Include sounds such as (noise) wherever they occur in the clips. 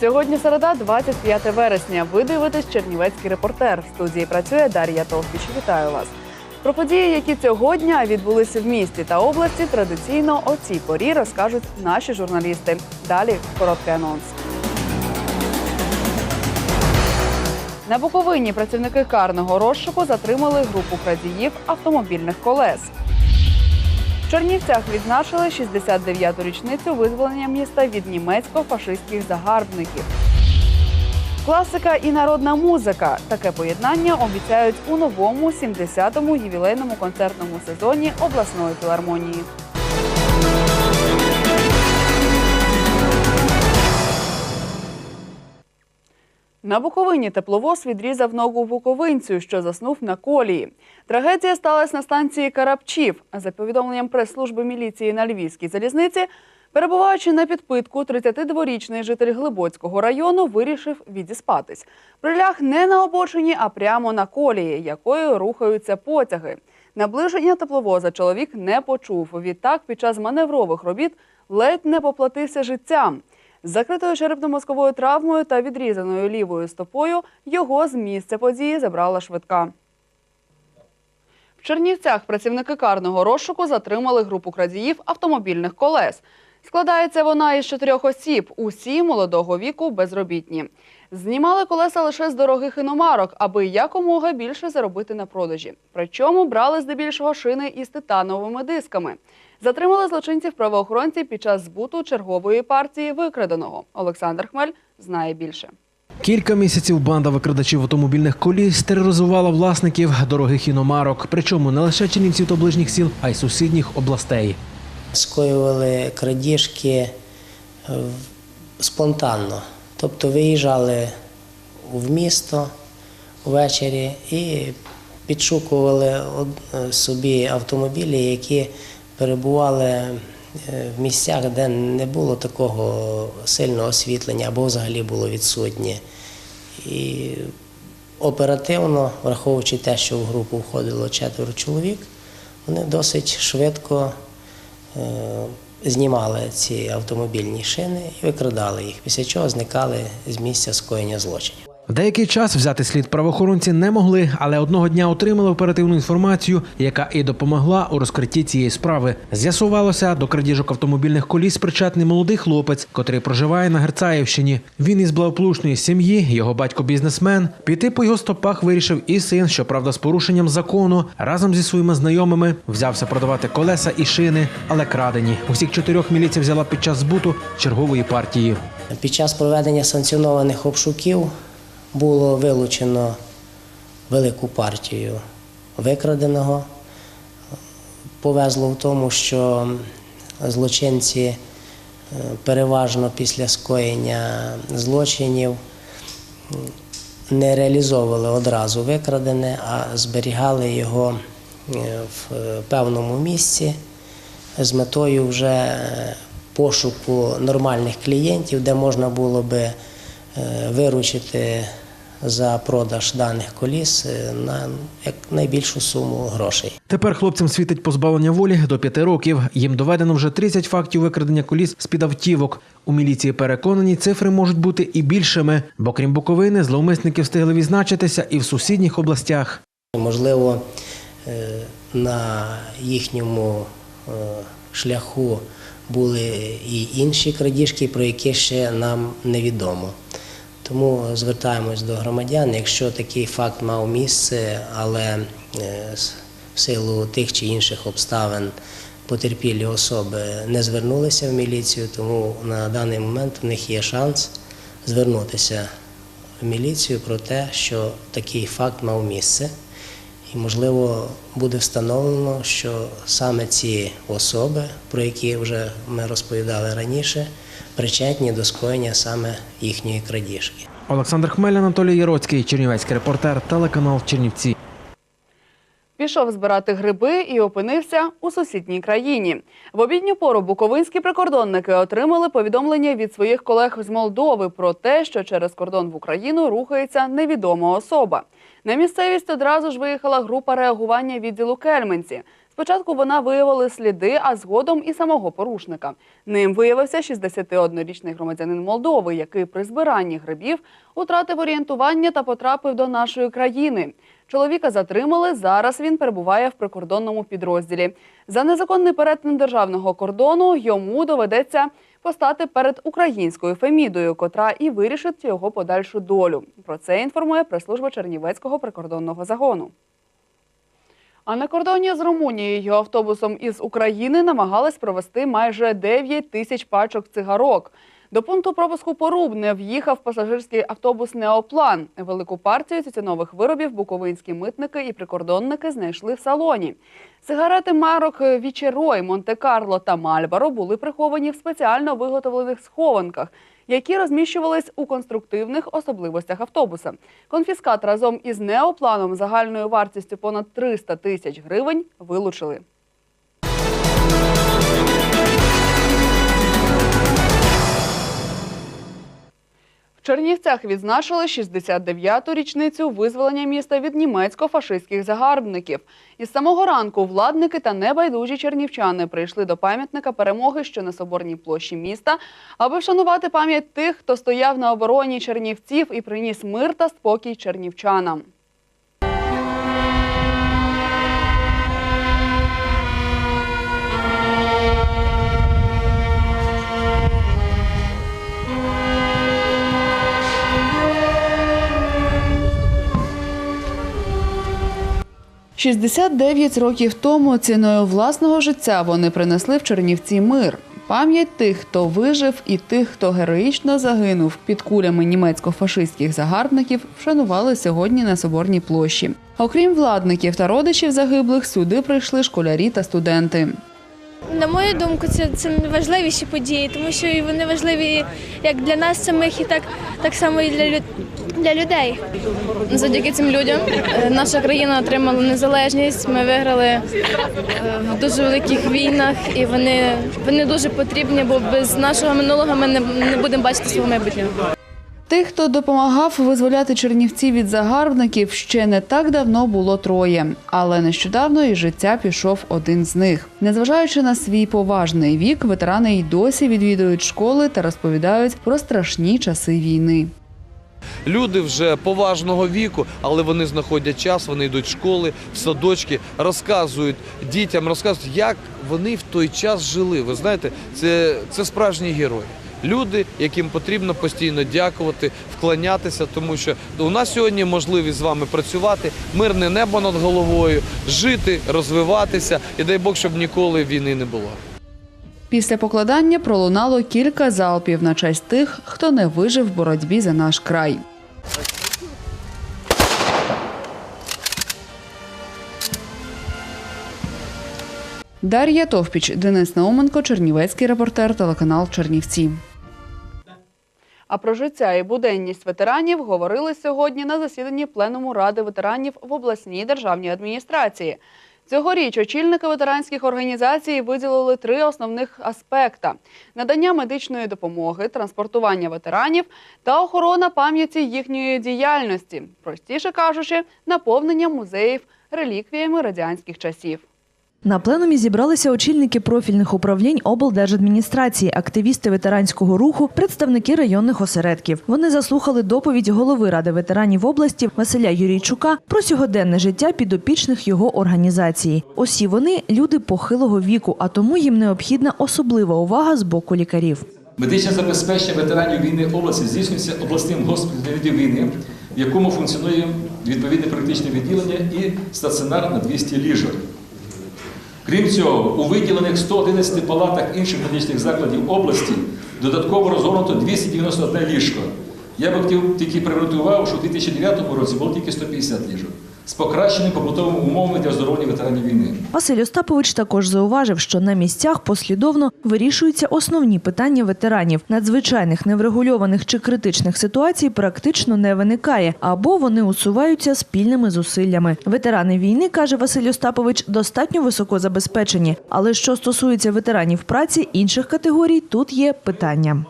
Сьогодні середа, 25 вересня. Ви дивитесь Чернівецький репортер. В студії працює Дар'я Толпіч. Вітаю вас. Про події, які цього дня відбулися в місті та області, традиційно о цій порі розкажуть наші журналісти. Далі короткий анонс. На Буковині працівники карного розшуку затримали групу крадіїв автомобільних колес. Чернівцях відзначили 69-ту річницю визволення міста від німецько-фашистських загарбників. Класика і народна музика. Таке поєднання обіцяють у новому 70-му ювілейному концертному сезоні обласної філармонії. На Буковині тепловоз відрізав ногу буковинцю, що заснув на колії. Трагедія сталася на станції Карапчів. За повідомленням прес-служби міліції на Львівській залізниці, перебуваючи на підпитку, 32-річний житель Глибоцького району вирішив відіспатись. Приляг не на обочині, а прямо на колії, якою рухаються потяги. Наближення тепловоза чоловік не почув. Відтак, під час маневрових робіт ледь не поплатився життям. Закритою черепно-мозковою травмою та відрізаною лівою стопою його з місця події забрала швидка. В Чернівцях працівники карного розшуку затримали групу крадіїв автомобільних колес. Складається вона із чотирьох осіб, усі молодого віку безробітні. Знімали колеса лише з дорогих іномарок, аби якомога більше заробити на продажі. Причому брали здебільшого шини із титановими дисками. Затримали злочинців правоохоронці під час збуту чергової партії викраденого. Олександр Хмель знає більше. Кілька місяців банда викрадачів автомобільних коліс тероризувала власників дорогих іномарок, причому не лише чинівців та ближніх сіл, а й сусідніх областей. скоювали крадіжки е, спонтанно. Тобто виїжджали в місто ввечері і підшукували од- е, собі автомобілі, які перебували е, в місцях, де не було такого сильного освітлення або взагалі було відсутнє. І оперативно, враховуючи те, що в групу входило четверо чоловік, вони досить швидко е, знімали ці автомобільні шини і викрадали їх, після чого зникали з місця скоєння злочинів. Деякий час взяти слід правоохоронці не могли, але одного дня отримали оперативну інформацію, яка і допомогла у розкритті цієї справи. З'ясувалося, до крадіжок автомобільних коліс причетний молодий хлопець, котрий проживає на Герцаївщині. Він із благополучної сім'ї, його батько бізнесмен. Піти по його стопах вирішив і син, щоправда, з порушенням закону. Разом зі своїми знайомими взявся продавати колеса і шини, але крадені. Усіх чотирьох міліція взяла під час збуту чергової партії. Під час проведення санкціонованих обшуків було вилучено велику партію викраденого. Повезло в тому, що злочинці е, переважно після скоєння злочинів не реалізовували одразу викрадене, а зберігали його е, в певному місці з метою вже е, пошуку нормальних клієнтів, де можна було би виручити за продаж даних коліс е, на як найбільшу суму грошей. Тепер хлопцям світить позбавлення волі до п'яти років. Їм доведено вже 30 фактів викрадення коліс з під автівок. У міліції переконані, цифри можуть бути і більшими, бо крім Буковини, зловмисники встигли відзначитися і в сусідніх областях. Можливо, е, на їхньому е, шляху були і інші крадіжки, про які ще нам невідомо. Тому звертаємось до громадян, якщо такий факт мав місце, але е, в силу тих чи інших обставин потерпілі особи не звернулися в міліцію, тому на даний момент у них є шанс звернутися в міліцію про те, що такий факт мав місце. І, можливо, буде встановлено, що саме ці особи, про які вже ми розповідали раніше, причетні до скоєння саме їхньої крадіжки. Олександр Хмель, Анатолій Яроцький, Чернівецький репортер, телеканал Чернівці. Пішов збирати гриби і опинився у сусідній країні. В обідню пору буковинські прикордонники отримали повідомлення від своїх колег з Молдови про те, що через кордон в Україну рухається невідома особа. На місцевість одразу ж виїхала група реагування відділу Кельменці. Спочатку вона виявила сліди, а згодом і самого порушника. Ним виявився 61-річний громадянин Молдови, який при збиранні грибів утратив орієнтування та потрапив до нашої країни. Чоловіка затримали. Зараз він перебуває в прикордонному підрозділі. За незаконний перетин державного кордону йому доведеться постати перед українською Фемідою, котра і вирішить його подальшу долю. Про це інформує прес-служба Чернівецького прикордонного загону. А на кордоні з Румунією автобусом із України намагались провести майже 9 тисяч пачок цигарок. До пункту пропуску Порубне в'їхав пасажирський автобус Неоплан. Велику партію тютюнових виробів буковинські митники і прикордонники знайшли в салоні. Сигарети марок Вічерой, Монте-Карло та Мальбаро були приховані в спеціально виготовлених схованках, які розміщувались у конструктивних особливостях автобуса. Конфіскат разом із неопланом загальною вартістю понад 300 тисяч гривень вилучили. Чернівцях відзначили 69-ту річницю визволення міста від німецько-фашистських загарбників. Із самого ранку владники та небайдужі чернівчани прийшли до пам'ятника перемоги, що на соборній площі міста, аби вшанувати пам'ять тих, хто стояв на обороні чернівців і приніс мир та спокій чернівчанам. – 69 років тому ціною власного життя вони принесли в Чернівці мир. Пам'ять тих, хто вижив, і тих, хто героїчно загинув під кулями німецько-фашистських загарбників, вшанували сьогодні на Соборній площі. Окрім владників та родичів загиблих, сюди прийшли школярі та студенти. На мою думку, це, це найважливіші події, тому що вони важливі як для нас самих, і так, так само і для, для людей. Завдяки цим людям е, наша країна отримала незалежність. Ми виграли е, в дуже великих війнах, і вони, вони дуже потрібні, бо без нашого минулого ми не, не будемо бачити свого майбутнього. Тих, хто допомагав визволяти Чернівці від загарбників, ще не так давно було троє, але нещодавно із життя пішов один з них. Незважаючи на свій поважний вік, ветерани й досі відвідують школи та розповідають про страшні часи війни. Люди вже поважного віку, але вони знаходять час, вони йдуть в школи, в садочки, розказують дітям, розказують, як вони в той час жили. Ви знаєте, це, це справжні герої. Люди, яким потрібно постійно дякувати, вклонятися, тому що у нас сьогодні можливість з вами працювати, мирне небо над головою, жити, розвиватися, і дай Бог, щоб ніколи війни не було. Після покладання пролунало кілька залпів на честь тих, хто не вижив в боротьбі за наш край. Дар'я Товпіч, Денис Науменко, Чернівецький репортер, телеканал Чернівці. А про життя і буденність ветеранів говорили сьогодні на засіданні Пленуму Ради ветеранів в обласній державній адміністрації. Цьогоріч очільники ветеранських організацій виділили три основних аспекта: надання медичної допомоги, транспортування ветеранів та охорона пам'яті їхньої діяльності, простіше кажучи, наповнення музеїв реліквіями радянських часів. На пленумі зібралися очільники профільних управлінь облдержадміністрації, активісти ветеранського руху, представники районних осередків. Вони заслухали доповідь голови ради ветеранів області Василя Юрійчука про сьогоденне життя підопічних його організації. Усі вони люди похилого віку, а тому їм необхідна особлива увага з боку лікарів. Медичне забезпечення ветеранів війни області здійснюється обласним госпіталем війни, в якому функціонує відповідне практичне відділення і стаціонар на 200 ліжок. Крім цього, у виділених 111 палатах інших медичних закладів області додатково розгорнуто 291 ліжко. Я би хотів тільки привернути увагу, що у 2009 році було тільки 150 ліжок з покращеними побутовими умовами для оздоровлення ветеранів війни. Василь Остапович також зауважив, що на місцях послідовно вирішуються основні питання ветеранів. Надзвичайних неврегульованих чи критичних ситуацій практично не виникає, або вони усуваються спільними зусиллями. Ветерани війни, каже Василь Остапович, достатньо високо забезпечені. Але що стосується ветеранів праці інших категорій, тут є питання.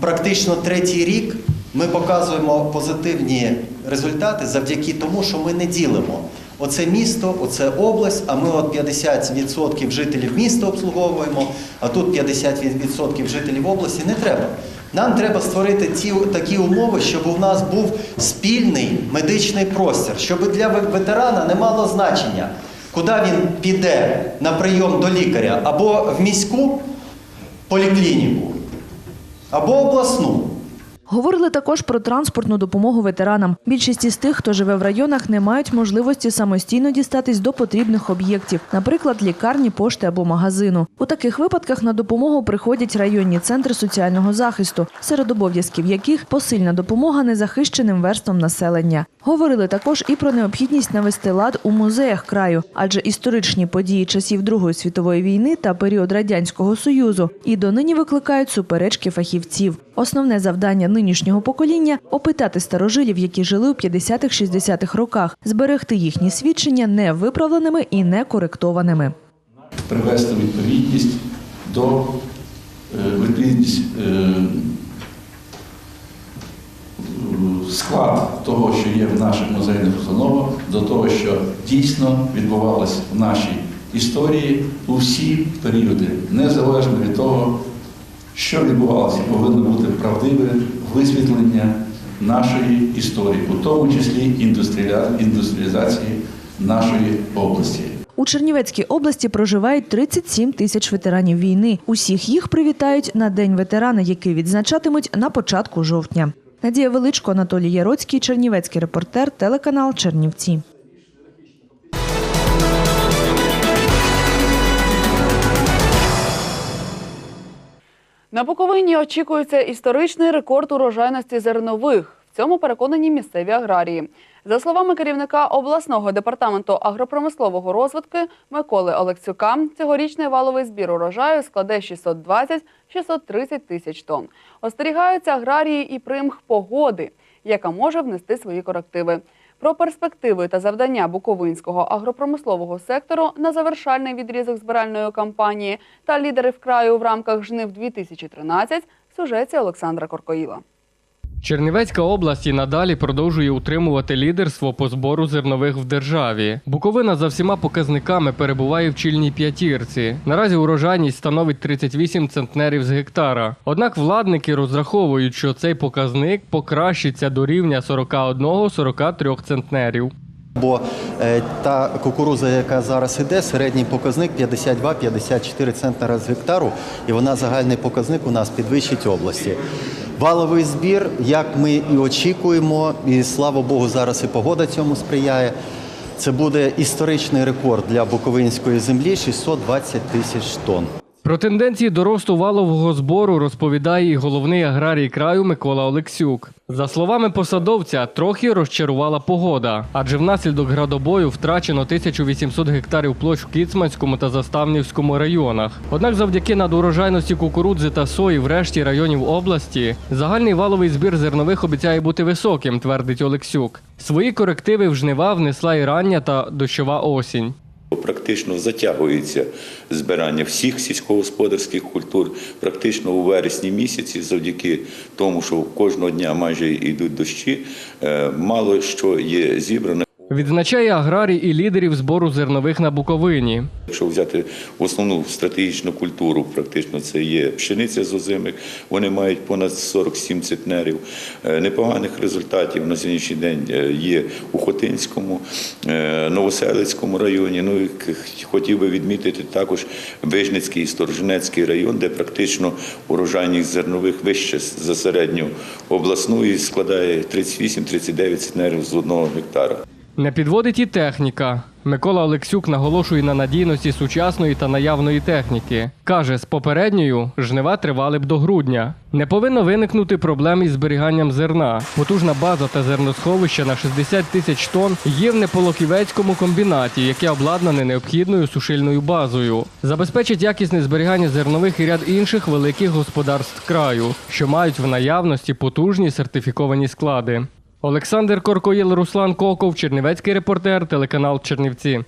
Практично третій рік ми показуємо позитивні результати завдяки тому, що ми не ділимо Оце місто, оце область, а ми от 50% жителів міста обслуговуємо, а тут 50% жителів області не треба. Нам треба створити ті такі умови, щоб у нас був спільний медичний простір, щоб для ветерана не мало значення, куди він піде на прийом до лікаря, або в міську поліклініку, або обласну. Говорили також про транспортну допомогу ветеранам. Більшість із тих, хто живе в районах, не мають можливості самостійно дістатись до потрібних об'єктів, наприклад, лікарні, пошти або магазину. У таких випадках на допомогу приходять районні центри соціального захисту, серед обов'язків яких посильна допомога незахищеним верствам населення. Говорили також і про необхідність навести лад у музеях краю, адже історичні події часів Другої світової війни та період радянського союзу і донині викликають суперечки фахівців. Основне завдання нинішнього покоління опитати старожилів, які жили у 50-60-х роках, зберегти їхні свідчення невиправленими і некоректованими. привести відповідність до е, відповідність е, склад того, що є в наших музейних установах, до того, що дійсно відбувалося в нашій історії у всі періоди, незалежно від того, що відбувалося, повинно бути правдиве висвітлення нашої історії, у тому числі індустріалізації нашої області. У Чернівецькій області проживають 37 тисяч ветеранів війни. Усіх їх привітають на День ветерана, який відзначатимуть на початку жовтня. Надія Величко, Анатолій Яроцький, Чернівецький репортер, телеканал Чернівці. На Буковині очікується історичний рекорд урожайності зернових. В цьому переконані місцеві аграрії. За словами керівника обласного департаменту агропромислового розвитку Миколи Олексюка, цьогорічний валовий збір урожаю складе 620-630 тисяч тонн. Остерігаються аграрії і примх погоди, яка може внести свої корективи. Про перспективи та завдання буковинського агропромислового сектору на завершальний відрізок збиральної кампанії та лідери краю в рамках жнив 2013 в сюжеті Олександра Коркоїла. Чернівецька область і надалі продовжує утримувати лідерство по збору зернових в державі. Буковина за всіма показниками перебуває в чільній п'ятірці. Наразі урожайність становить 38 центнерів з гектара. Однак владники розраховують, що цей показник покращиться до рівня 41-43 центнерів. Бо е, та кукуруза, яка зараз іде, середній показник 52-54 центнера з гектару, і вона загальний показник у нас підвищить області. Валовий збір, як ми і очікуємо, і слава Богу, зараз і погода цьому сприяє. Це буде історичний рекорд для буковинської землі 620 тисяч тонн. Про тенденції до росту валового збору розповідає і головний аграрій краю Микола Олексюк. За словами посадовця, трохи розчарувала погода, адже внаслідок градобою втрачено 1800 гектарів площ в Кіцманському та Заставнівському районах. Однак, завдяки надурожайності кукурудзи та сої в решті районів області, загальний валовий збір зернових обіцяє бути високим, твердить Олексюк. Свої корективи в жнива внесла і рання та дощова осінь. Практично затягується збирання всіх сільськогосподарських культур. Практично у вересні місяці, завдяки тому, що кожного дня майже йдуть дощі, е, мало що є зібрано. Відзначає аграрій і лідерів збору зернових на Буковині. Якщо взяти основну стратегічну культуру, практично це є пшениця з озимих, вони мають понад 47 центнерів. Е, Непоганих результатів на сьогоднішній день е, є у Хотинському, е, Новоселицькому районі. Ну і хотів би відмітити також Вижницький і Сторожинецький район, де практично урожайність зернових вище за середню обласну і складає 38-39 центнерів з одного гектара. Не підводить і техніка. Микола Олексюк наголошує на надійності сучасної та наявної техніки. Каже, з попередньою жнива тривали б до грудня. Не повинно виникнути проблем із зберіганням зерна. Потужна база та зерносховище на 60 тисяч тонн є в Неполоківецькому комбінаті, яке обладнане необхідною сушильною базою. Забезпечить якісне зберігання зернових і ряд інших великих господарств краю, що мають в наявності потужні сертифіковані склади. Олександр Коркоїл, Руслан Коков, Чернівецький репортер, телеканал Чернівці.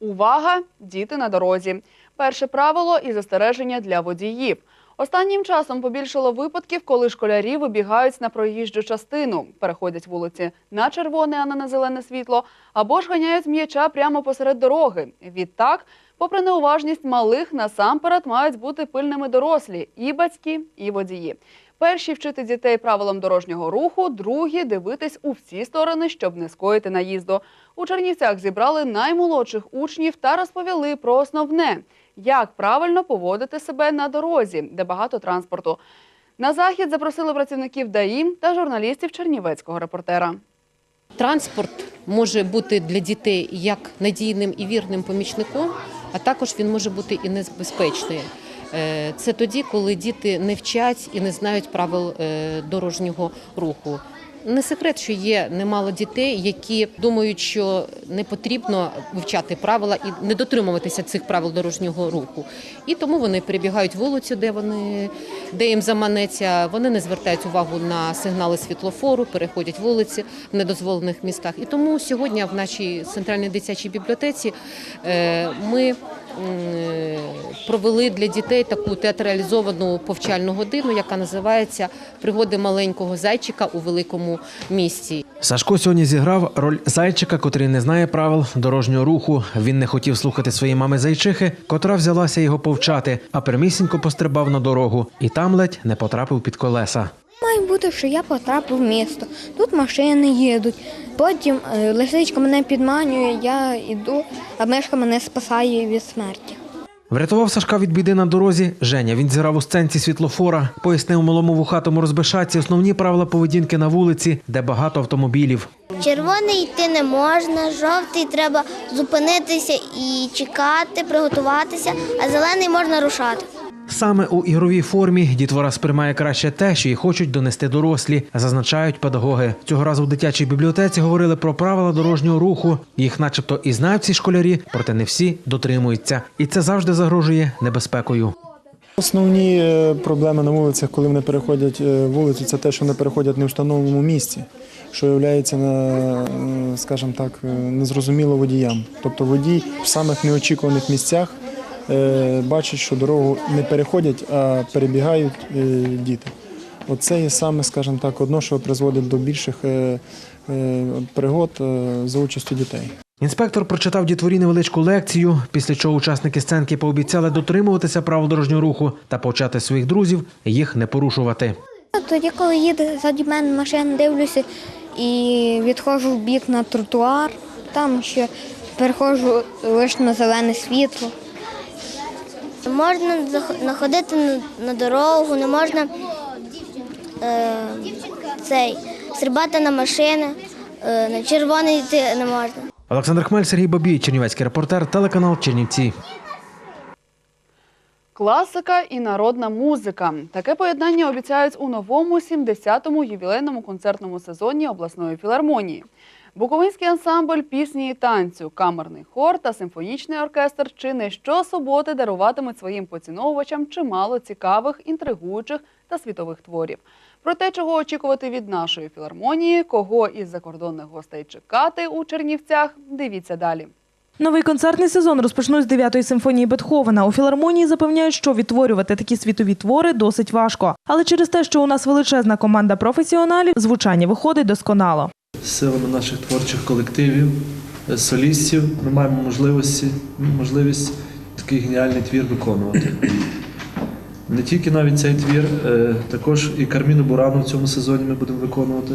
Увага! Діти на дорозі. Перше правило і застереження для водіїв. Останнім часом побільшало випадків, коли школярі вибігають на проїжджу частину, переходять вулиці на червоне, а не на зелене світло, або ж ганяють м'яча прямо посеред дороги. Відтак, попри неуважність малих, насамперед мають бути пильними дорослі і батьки, і водії. Перші вчити дітей правилам дорожнього руху, другі дивитись у всі сторони, щоб не скоїти наїзду. У Чернівцях зібрали наймолодших учнів та розповіли про основне як правильно поводити себе на дорозі, де багато транспорту. На захід запросили працівників ДАІ та журналістів чернівецького репортера. Транспорт може бути для дітей як надійним і вірним помічником, а також він може бути і небезпечним. Е, Це тоді, коли діти не вчать і не знають правил е, дорожнього руху. Не секрет, що є немало дітей, які думають, що не потрібно вивчати правила і не дотримуватися цих правил дорожнього руху. І тому вони перебігають вулицю, де вони де їм заманеться. Вони не звертають увагу на сигнали світлофору, переходять вулиці в недозволених містах. І тому сьогодні в нашій центральній дитячій бібліотеці е, ми провели для дітей таку театралізовану повчальну годину, яка називається Пригоди маленького зайчика у великому місті. Сашко сьогодні зіграв роль зайчика, котрий не знає правил дорожнього руху. Він не хотів слухати своєї мами зайчихи, котра взялася його повчати, а прямісінько пострибав на дорогу і там ледь не потрапив під колеса. Має бути, що я потрапив в місто. Тут машини їдуть. Потім е, лисичка мене підманює, я йду, а мишка мене спасає від смерті. Врятував Сашка від біди на дорозі. Женя він зіграв у сценці світлофора, пояснив малому вухатому розбишатці основні правила поведінки на вулиці, де багато автомобілів. Червоний йти не можна, жовтий треба зупинитися і чекати, приготуватися, а зелений можна рушати. Саме у ігровій формі дітвора сприймає краще те, що й хочуть донести дорослі, зазначають педагоги. Цього разу в дитячій бібліотеці говорили про правила дорожнього руху. Їх, начебто, і знають ці школярі, проте не всі дотримуються, і це завжди загрожує небезпекою. Основні е, проблеми на вулицях, коли вони переходять е, вулицю, це те, що вони переходять в невстановленому місці, що є е, скажімо так, незрозуміло водіям. Тобто водій в самих неочікуваних місцях е, бачить, що дорогу не переходять, а перебігають е, діти. Оце є саме, скажімо так, одно, що призводить до більших е, пригод за участю дітей. Інспектор прочитав дітворі невеличку лекцію, після чого учасники сценки пообіцяли дотримуватися правил дорожнього руху та повчати своїх друзів їх не порушувати. Тоді, коли їде ззаді мене машина, дивлюся і відходжу в бік на тротуар, там ще переходжу лише на зелене світло. Можна зах- находити на, на дорогу, не можна е, цей, стрибати на машини, е, на червоний йти не можна. Олександр Хмель, Сергій Бабій, Чернівецький репортер, телеканал Чернівці. Класика і народна музика. Таке поєднання обіцяють у новому 70-му ювілейному концертному сезоні обласної філармонії. Буковинський ансамбль пісні і танцю, камерний хор та симфонічний оркестр чи не щосуботи даруватимуть своїм поціновувачам чимало цікавих, інтригуючих та світових творів. Про те, чого очікувати від нашої філармонії, кого із закордонних гостей чекати у Чернівцях, дивіться далі. Новий концертний сезон розпочнуть з 9-ї симфонії Бетховена. У філармонії запевняють, що відтворювати такі світові твори досить важко. Але через те, що у нас величезна команда професіоналів, звучання виходить досконало. силами наших творчих колективів, е, солістів, ми маємо можливості, можливість такий геніальний твір виконувати. (clears throat) Не тільки навіть цей твір, е, також і Карміну Бурану в цьому сезоні ми будемо виконувати,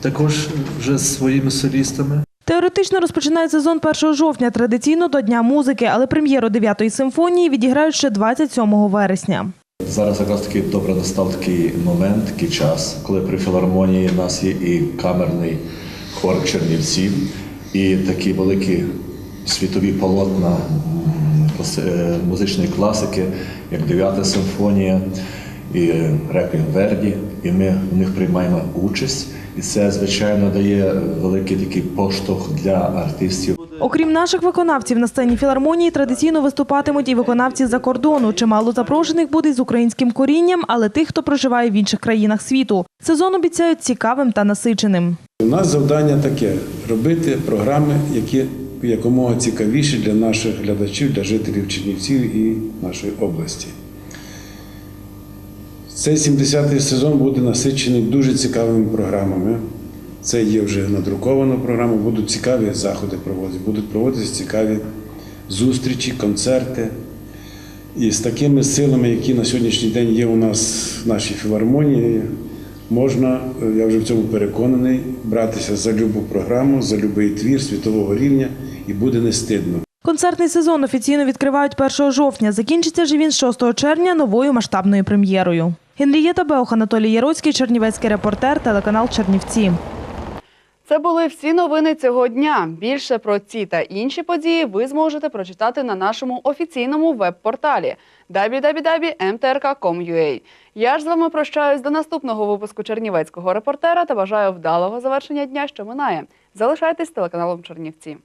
також вже з своїми солістами. Теоретично розпочинають сезон 1 жовтня, традиційно до Дня музики, але прем'єру 9-ї симфонії відіграють ще 27 вересня. Зараз якраз таки добре настав такий момент, такий час, коли при філармонії в нас є і камерний хор Чернівців, і такі великі світові полотна е, музичної класики, як Дев'ята симфонія і Реквієм Верді. І ми в них приймаємо участь. І це, звичайно, дає великий такий поштовх для артистів. Окрім наших виконавців, на сцені філармонії традиційно виступатимуть і виконавці з-за кордону. Чимало запрошених буде з українським корінням, але тих, хто проживає в інших країнах світу. Сезон обіцяють цікавим та насиченим. У нас завдання таке робити програми, які якомога цікавіші для наших глядачів, для жителів Чернівців і нашої області. Цей 70-й сезон буде насичений дуже цікавими програмами. Це є вже надрукована програма, будуть цікаві заходи проводити, будуть проводитися цікаві зустрічі, концерти. І з такими силами, які на сьогоднішній день є у нас в нашій філармонії, можна, е, я вже в цьому переконаний, братися за любу програму, за будь-який твір світового рівня і буде не стидно. Концертний сезон офіційно відкривають 1 жовтня. Закінчиться ж він 6 червня новою масштабною прем'єрою. Генрієта Беох, Анатолій Яроцький, Чернівецький репортер, телеканал Чернівці. Це були всі новини цього дня. Більше про ці та інші події ви зможете прочитати на нашому офіційному веб-порталі www.mtrk.com.ua. Я ж з вами прощаюсь до наступного випуску Чернівецького репортера та бажаю вдалого завершення дня, що минає. Залишайтесь телеканалом Чернівці.